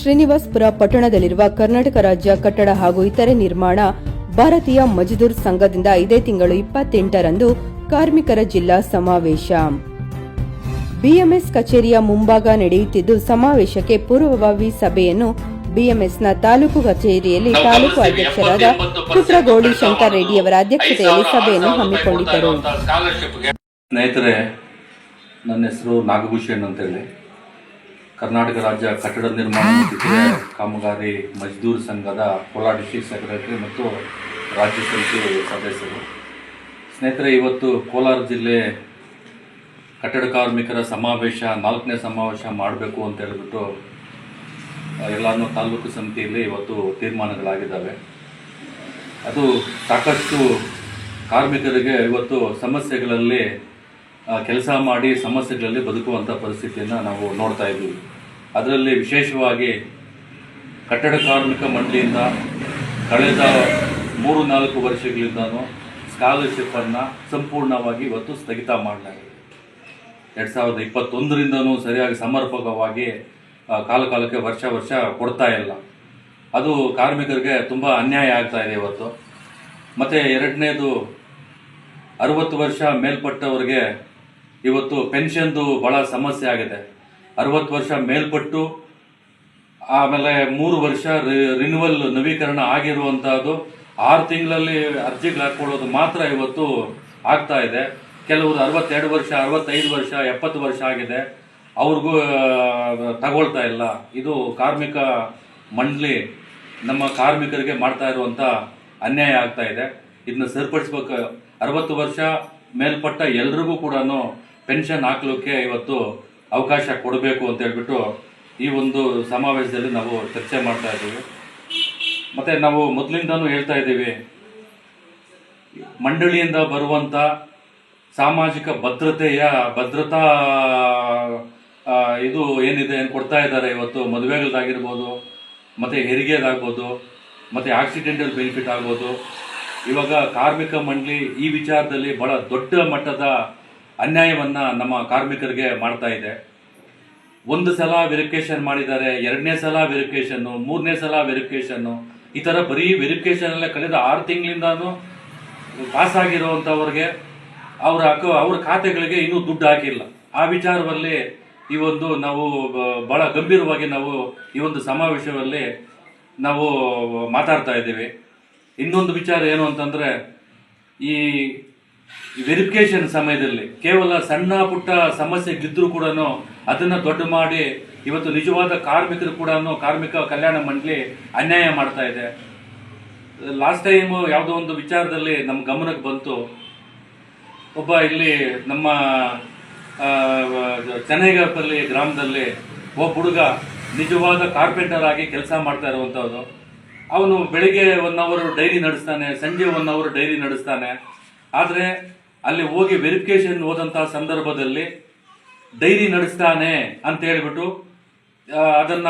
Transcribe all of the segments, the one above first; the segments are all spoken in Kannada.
ಶ್ರೀನಿವಾಸ್ಪುರ ಪಟ್ಟಣದಲ್ಲಿರುವ ಕರ್ನಾಟಕ ರಾಜ್ಯ ಕಟ್ಟಡ ಹಾಗೂ ಇತರೆ ನಿರ್ಮಾಣ ಭಾರತೀಯ ಮಜದೂರ್ ಸಂಘದಿಂದ ಇದೇ ತಿಂಗಳು ಇಪ್ಪತ್ತೆಂಟರಂದು ಕಾರ್ಮಿಕರ ಜಿಲ್ಲಾ ಸಮಾವೇಶ. ಬಿಎಂಎಸ್ ಕಚೇರಿಯ ಮುಂಭಾಗ ನಡೆಯುತ್ತಿದ್ದು ಸಮಾವೇಶಕ್ಕೆ ಪೂರ್ವಭಾವಿ ಸಭೆಯನ್ನು ಬಿಎಂಎಸ್ನ ತಾಲೂಕು ಕಚೇರಿಯಲ್ಲಿ ತಾಲೂಕು ಅಧ್ಯಕ್ಷರಾದ ಪುತ್ರಗೌಳಿ ಶಂಕರ್ ರೆಡ್ಡಿಯವರ ಅಧ್ಯಕ್ಷತೆಯಲ್ಲಿ ಸಭೆಯನ್ನು ಹಮ್ಮಿಕೊಂಡಿದ್ದರು. ಸ್ನೇಹಿತರೆ ನನ್ನ ಹೆಸರು ನಾಗಭೂಷಣ್ ಅಂತೇಳಿ. ಕರ್ನಾಟಕ ರಾಜ್ಯ ಕಟ್ಟಡ ನಿರ್ಮಾಣ ಮತ್ತು ಕಾಮಗಾರಿ ಮಜ್ದೂರ್ ಸಂಘದ ಕೋಲಾರ ಡಿಸ್ಟ್ರಿಕ್ಟ್ ಸೆಕ್ರೆಟರಿ ಮತ್ತು ರಾಜ್ಯ ಸಮಿತಿ ಸದಸ್ಯರು. ಸ್ನೇಹಿತರೆ, ಇವತ್ತು ಕೋಲಾರ ಜಿಲ್ಲೆ ಕಟ್ಟಡ ಕಾರ್ಮಿಕರ ಸಮಾವೇಶ, ನಾಲ್ಕನೇ ಸಮಾವೇಶ ಮಾಡಬೇಕು ಅಂತ ಹೇಳಿಬಿಟ್ಟು ಎಲ್ಲಾನು ತಾಲೂಕು ಸಮಿತಿಯಲ್ಲಿ ಇವತ್ತು ತೀರ್ಮಾನಗಳಾಗಿದ್ದಾವೆ. ಅದು ಸಾಕಷ್ಟು ಕಾರ್ಮಿಕರಿಗೆ ಇವತ್ತು ಸಮಸ್ಯೆಗಳಲ್ಲಿ ಕೆಲಸ ಮಾಡಿ ಸಮಸ್ಯೆಗಳಲ್ಲಿ ಬದುಕುವಂಥ ಪರಿಸ್ಥಿತಿಯನ್ನು ನಾವು ನೋಡ್ತಾ ಇದ್ದೀವಿ. ಅದರಲ್ಲಿ ವಿಶೇಷವಾಗಿ ಕಟ್ಟಡ ಕಾರ್ಮಿಕ ಮಂಡಳಿಯಿಂದ ಕಳೆದ ಮೂರು ನಾಲ್ಕು ವರ್ಷಗಳಿಂದನೂ ಸ್ಕಾಲರ್ಶಿಪ್ಪನ್ನು ಸಂಪೂರ್ಣವಾಗಿ ಇವತ್ತು ಸ್ಥಗಿತ ಮಾಡಲಾಗಿದೆ ಎರಡು ಸಾವಿರದ ಇಪ್ಪತ್ತೊಂದರಿಂದನೂ ಸರಿಯಾಗಿ ಸಮರ್ಪಕವಾಗಿ ಕಾಲಕಾಲಕ್ಕೆ ಕಾಲ ಕಾಲಕ್ಕೆ ವರ್ಷ ವರ್ಷ ಕೊಡ್ತಾ ಇಲ್ಲ. ಅದು ಕಾರ್ಮಿಕರಿಗೆ ತುಂಬ ಅನ್ಯಾಯ ಆಗ್ತಾ ಇದೆ ಇವತ್ತು. ಮತ್ತು ಎರಡನೇದು, ಅರವತ್ತು ವರ್ಷ ಮೇಲ್ಪಟ್ಟವರಿಗೆ ಇವತ್ತು ಪೆನ್ಷನ್ದು ಭಾಳ ಸಮಸ್ಯೆ ಆಗಿದೆ. ಅರವತ್ತು ವರ್ಷ ಮೇಲ್ಪಟ್ಟು, ಆಮೇಲೆ ಮೂರು ವರ್ಷ ರಿನ್ಯೂವಲ್ ನವೀಕರಣ ಆಗಿರುವಂತಹದ್ದು, ಆರು ತಿಂಗಳಲ್ಲಿ ಅರ್ಜಿಗಳು ಹಾಕೊಳ್ಳೋದು ಮಾತ್ರ ಇವತ್ತು ಆಗ್ತಾ ಇದೆ. ಕೆಲವರು ಅರವತ್ತೆರಡು ವರ್ಷ, ಅರವತ್ತೈದು ವರ್ಷ, ಎಪ್ಪತ್ತು ವರ್ಷ ಆಗಿದೆ. ಅವ್ರಿಗೂ ತಗೊಳ್ತಾ ಇಲ್ಲ. ಇದು ಕಾರ್ಮಿಕ ಮಂಡಳಿ ನಮ್ಮ ಕಾರ್ಮಿಕರಿಗೆ ಮಾಡ್ತಾ ಇರುವಂತ ಅನ್ಯಾಯ ಆಗ್ತಾ ಇದೆ. ಇದನ್ನ ಸರಿಪಡಿಸ್ಬೇಕು. ಅರವತ್ತು ವರ್ಷ ಮೇಲ್ಪಟ್ಟ ಎಲ್ರಿಗೂ ಕೂಡ ಪೆನ್ಷನ್ ಹಾಕ್ಲಿಕ್ಕೆ ಇವತ್ತು ಅವಕಾಶ ಕೊಡಬೇಕು ಅಂತ ಹೇಳ್ಬಿಟ್ಟು ಈ ಒಂದು ಸಮಾವೇಶದಲ್ಲಿ ನಾವು ಚರ್ಚೆ ಮಾಡ್ತಾ ಇದ್ದೀವಿ. ಮತ್ತು ನಾವು ಮೊದಲಿಂದನೂ ಹೇಳ್ತಾ ಇದ್ದೀವಿ, ಮಂಡಳಿಯಿಂದ ಬರುವಂಥ ಸಾಮಾಜಿಕ ಭದ್ರತೆಯ ಭದ್ರತಾ ಇದು ಏನಿದೆ ಏನು ಕೊಡ್ತಾ ಇದ್ದಾರೆ ಇವತ್ತು. ಮದುವೆಗಳದ್ದಾಗಿರ್ಬೋದು ಮತ್ತು ಹೆರಿಗೆದಾಗ್ಬೋದು, ಮತ್ತು ಆಕ್ಸಿಡೆಂಟಲ್ ಬೆನಿಫಿಟ್ ಆಗ್ಬೋದು. ಇವಾಗ ಕಾರ್ಮಿಕ ಮಂಡಳಿ ಈ ವಿಚಾರದಲ್ಲಿ ಭಾಳ ದೊಡ್ಡ ಮಟ್ಟದ ಅನ್ಯಾಯವನ್ನ ನಮ್ಮ ಕಾರ್ಮಿಕರಿಗೆ ಮಾಡ್ತಾ ಇದೆ. ಒಂದು ಸಲ ವೆರಿಫಿಕೇಶನ್ ಮಾಡಿದ್ದಾರೆ, ಎರಡನೇ ಸಲ ವೆರಿಫಿಕೇಶನ್ ಮೂರನೇ ಸಲ ವೆರಿಫಿಕೇಶನ್ ಈ ತರ ಬರೀ ವೆರಿಫಿಕೇಶನ್ ಅಲ್ಲೇ ಕಳೆದ ಆರು ತಿಂಗಳಿಂದ ಪಾಸ್ ಆಗಿರುವಂತವ್ರಿಗೆ ಅವ್ರ ಅಕ, ಅವ್ರ ಖಾತೆಗಳಿಗೆ ಇನ್ನೂ ದುಡ್ಡು ಹಾಕಿಲ್ಲ. ಆ ವಿಚಾರದಲ್ಲಿ ಈ ಒಂದು ನಾವು ಬಹಳ ಗಂಭೀರವಾಗಿ ನಾವು ಈ ಒಂದು ಸಮಾವೇಶದಲ್ಲಿ ನಾವು ಮಾತಾಡ್ತಾ ಇದ್ದೀವಿ. ಇನ್ನೊಂದು ವಿಚಾರ ಏನು ಅಂತಂದ್ರೆ ಈ ವೆರಿಫಿಕೇಶನ್ ಸಮಯದಲ್ಲಿ ಕೇವಲ ಸಣ್ಣ ಪುಟ್ಟ ಸಮಸ್ಯೆಗಳಿದ್ರೂ ಕೂಡ ಅದನ್ನ ದೊಡ್ಡ ಮಾಡಿ ಇವತ್ತು ನಿಜವಾದ ಕಾರ್ಮಿಕರು ಕೂಡ ಕಾರ್ಮಿಕ ಕಲ್ಯಾಣ ಮಂಡಳಿ ಅನ್ಯಾಯ ಮಾಡ್ತಾ ಇದೆ. ಲಾಸ್ಟ್ ಟೈಮ್ ಯಾವುದೋ ಒಂದು ವಿಚಾರದಲ್ಲಿ ನಮ್ಮ ಗಮನಕ್ಕೆ ಬಂತು. ಒಬ್ಬ ಇಲ್ಲಿ ನಮ್ಮ ಚೆನ್ನೈಗಲ್ಲಿ ಗ್ರಾಮದಲ್ಲಿ ಒಬ್ಬ ಹುಡುಗ ನಿಜವಾದ ಕಾರ್ಪೆಂಟರ್ ಆಗಿ ಕೆಲಸ ಮಾಡ್ತಾ ಇರುವಂಥದ್ದು ಅವನು ಬೆಳಿಗ್ಗೆ ಒನ್ ಅವರ್ ಡೈರಿ ನಡೆಸ್ತಾನೆ, ಸಂಜೆ ಒನ್ ಅವರ್ ಡೈರಿ ನಡೆಸ್ತಾನೆ. ಆದರೆ ಅಲ್ಲಿ ಹೋಗಿ ವೆರಿಫಿಕೇಶನ್ ಹೋದಂಥ ಸಂದರ್ಭದಲ್ಲಿ ಡೈರಿ ನಡೆಸ್ತಾನೆ ಅಂತ ಹೇಳ್ಬಿಟ್ಟು ಅದನ್ನ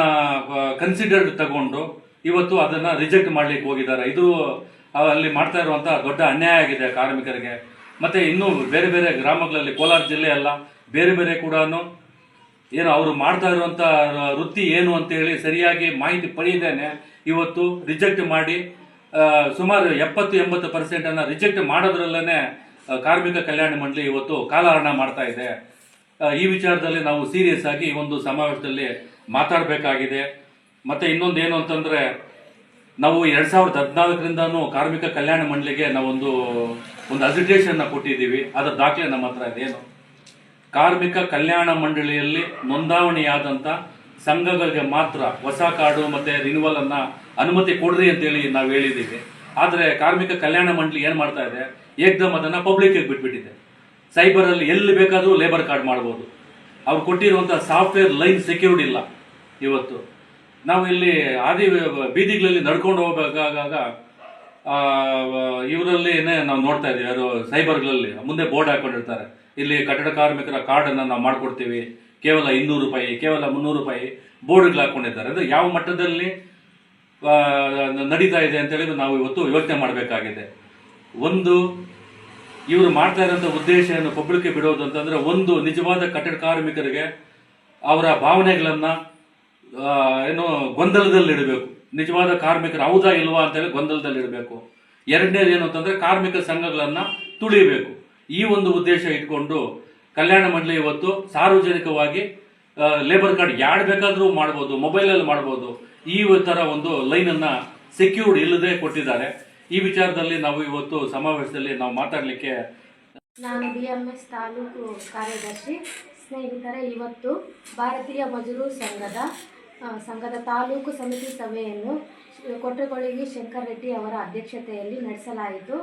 ಕನ್ಸಿಡರ್ಡ್ ತಗೊಂಡು ಇವತ್ತು ಅದನ್ನ ರಿಜೆಕ್ಟ್ ಮಾಡ್ಲಿಕ್ಕೆ ಹೋಗಿದ್ದಾರೆ. ಇದು ಅಲ್ಲಿ ಮಾಡ್ತಾ ಇರುವಂತ ದೊಡ್ಡ ಅನ್ಯಾಯ ಆಗಿದೆ ಕಾರ್ಮಿಕರಿಗೆ. ಮತ್ತೆ ಇನ್ನೂ ಬೇರೆ ಬೇರೆ ಗ್ರಾಮಗಳಲ್ಲಿ, ಕೋಲಾರ ಜಿಲ್ಲೆ ಅಲ್ಲ, ಬೇರೆ ಬೇರೆ ಕೂಡ ಏನು ಅವರು ಮಾಡ್ತಾ ಇರುವಂತ ವೃತ್ತಿ ಏನು ಅಂತ ಹೇಳಿ ಸರಿಯಾಗಿ ಮಾಹಿತಿ ಪಡೆಯದೇನೆ ಇವತ್ತು ರಿಜೆಕ್ಟ್ ಮಾಡಿ ಸುಮಾರು ಎಪ್ಪತ್ತು, ಎಂಬತ್ತು ಪರ್ಸೆಂಟ್ ಅನ್ನ ರಿಜೆಕ್ಟ್ ಮಾಡೋದ್ರಲ್ಲೇ ಕಾರ್ಮಿಕ ಕಲ್ಯಾಣ ಮಂಡಳಿ ಇವತ್ತು ಕಾಲಹರಣ ಮಾಡ್ತಾ ಇದೆ. ಈ ವಿಚಾರದಲ್ಲಿ ನಾವು ಸೀರಿಯಸ್ ಆಗಿ ಈ ಒಂದು ಸಮಾವೇಶದಲ್ಲಿ ಮಾತಾಡಬೇಕಾಗಿದೆ. ಮತ್ತೆ ಇನ್ನೊಂದು ಏನು ಅಂತಂದ್ರೆ, ನಾವು ಎರಡ್ ಸಾವಿರದ ಹದಿನಾಲ್ಕರಿಂದಾನು ಕಾರ್ಮಿಕ ಕಲ್ಯಾಣ ಮಂಡಳಿಗೆ ನಾವೊಂದು ಒಂದು ಅಸಿಟೇಷನ್ ಕೊಟ್ಟಿದ್ದೀವಿ. ಅದರ ದಾಖಲೆ ನಮ್ಮ ಹತ್ರ ಇದೆ ಏನು ಕಾರ್ಮಿಕ ಕಲ್ಯಾಣ ಮಂಡಳಿಯಲ್ಲಿ ನೋಂದಾವಣಿಯಾದಂತ ಸಂಘಗಳಿಗೆ ಮಾತ್ರ ಹೊಸ ಕಾರ್ಡು ಮತ್ತೆ ರಿನ್ಯೂವಲ್ ಅನ್ನ ಅನುಮತಿ ಕೊಡ್ರಿ ಅಂತೇಳಿ ನಾವು ಹೇಳಿದ್ದೀವಿ. ಆದರೆ ಕಾರ್ಮಿಕ ಕಲ್ಯಾಣ ಮಂಡಳಿ ಏನು ಮಾಡ್ತಾ ಇದೆ? ಏಕ್ದಮ್ ಅದನ್ನ ಪಬ್ಲಿಕ್ ಬಿಟ್ಬಿಟ್ಟಿದೆ. ಸೈಬರ್ ಅಲ್ಲಿ ಎಲ್ಲಿ ಬೇಕಾದರೂ ಲೇಬರ್ ಕಾರ್ಡ್ ಮಾಡಬಹುದು ಅವ್ರು ಕೊಟ್ಟಿರುವಂಥ ಸಾಫ್ಟ್ವೇರ್ ಲೈನ್ ಸೆಕ್ಯೂರ್ಡ್ ಇಲ್ಲ ಇವತ್ತು. ನಾವು ಇಲ್ಲಿ ಆದಿ ಬೀದಿಗಳಲ್ಲಿ ನಡ್ಕೊಂಡು ಹೋಗಬೇಕಾಗ ಇವರಲ್ಲಿ ನಾವು ನೋಡ್ತಾ ಇದ್ದೀವಿ, ಯಾರು ಸೈಬರ್ಗಳಲ್ಲಿ ಮುಂದೆ ಬೋರ್ಡ್ ಹಾಕೊಂಡಿರ್ತಾರೆ. ಇಲ್ಲಿ ಕಟ್ಟಡ ಕಾರ್ಮಿಕರ ಕಾರ್ಡ್ ಅನ್ನ ನಾವು ಮಾಡ್ಕೊಡ್ತೀವಿ. ಕೇವಲ ಇನ್ನೂರು ರೂಪಾಯಿ, ಕೇವಲ ಮುನ್ನೂರು ರೂಪಾಯಿ ಬೋರ್ಡ್ಗಳು ಹಾಕೊಂಡಿದ್ದಾರೆ. ಅದು ಯಾವ ಮಟ್ಟದಲ್ಲಿ ನಡೀತಾ ಇದೆ ಅಂತ ಹೇಳಿ ನಾವು ಇವತ್ತು ಯೋಚನೆ ಮಾಡಬೇಕಾಗಿದೆ. ಒಂದು, ಇವರು ಮಾಡ್ತಾ ಇರೋಂಥ ಉದ್ದೇಶವನ್ನು ಪಬ್ಲಿಕ್ಗೆ ಬಿಡೋದು ಅಂತಂದರೆ ಒಂದು ನಿಜವಾದ ಕಟ್ಟಡ ಕಾರ್ಮಿಕರಿಗೆ ಅವರ ಭಾವನೆಗಳನ್ನು ಏನು ಗೊಂದಲದಲ್ಲಿಡಬೇಕು ನಿಜವಾದ ಕಾರ್ಮಿಕರು ಹೌದಾ ಇಲ್ವಾ ಅಂತೇಳಿ ಗೊಂದಲದಲ್ಲಿಡಬೇಕು ಎರಡನೇದು ಏನು ಅಂತಂದರೆ ಕಾರ್ಮಿಕ ಸಂಘಗಳನ್ನು ತುಳಿಬೇಕು. ಈ ಒಂದು ಉದ್ದೇಶ ಇಟ್ಕೊಂಡು ಕಲ್ಯಾಣ ಮಂಡಳಿ ಇವತ್ತು ಸಾರ್ವಜನಿಕವಾಗಿ ಲೇಬರ್ ಕಾರ್ಡ್ ಯಾರು ಬೇಕಾದರೂ ಮಾಡ್ಬೋದು ಮೊಬೈಲಲ್ಲಿ ಮಾಡ್ಬೋದು. ಈ ಥರ ಒಂದು ಲೈನನ್ನು ಸೆಕ್ಯೂರ್ಡ್ ಇಲ್ಲದೆ ಕೊಟ್ಟಿದ್ದಾರೆ. ಈ ವಿಚಾರದಲ್ಲಿ ನಾವು ಇವತ್ತು ಸಮಾವೇಶದಲ್ಲಿ ನಾವು ಮಾತಾಡಲಿಕ್ಕೆ ನಾನು ಬಿ ಎಂ ಎಸ್ ತಾಲೂಕು ಕಾರ್ಯದರ್ಶಿ ಸ್ನೇಹಿತರೆ, ಇವತ್ತು ಭಾರತೀಯ ಮಜೂರು ಸಂಘದ ಸಂಘದ ತಾಲೂಕು ಸಮಿತಿ ಸಭೆಯನ್ನು ಕೊಟ್ಟಗೊಳಗಿ ಶಂಕರ್ ರೆಡ್ಡಿ ಅವರ ಅಧ್ಯಕ್ಷತೆಯಲ್ಲಿ ನಡೆಸಲಾಯಿತು.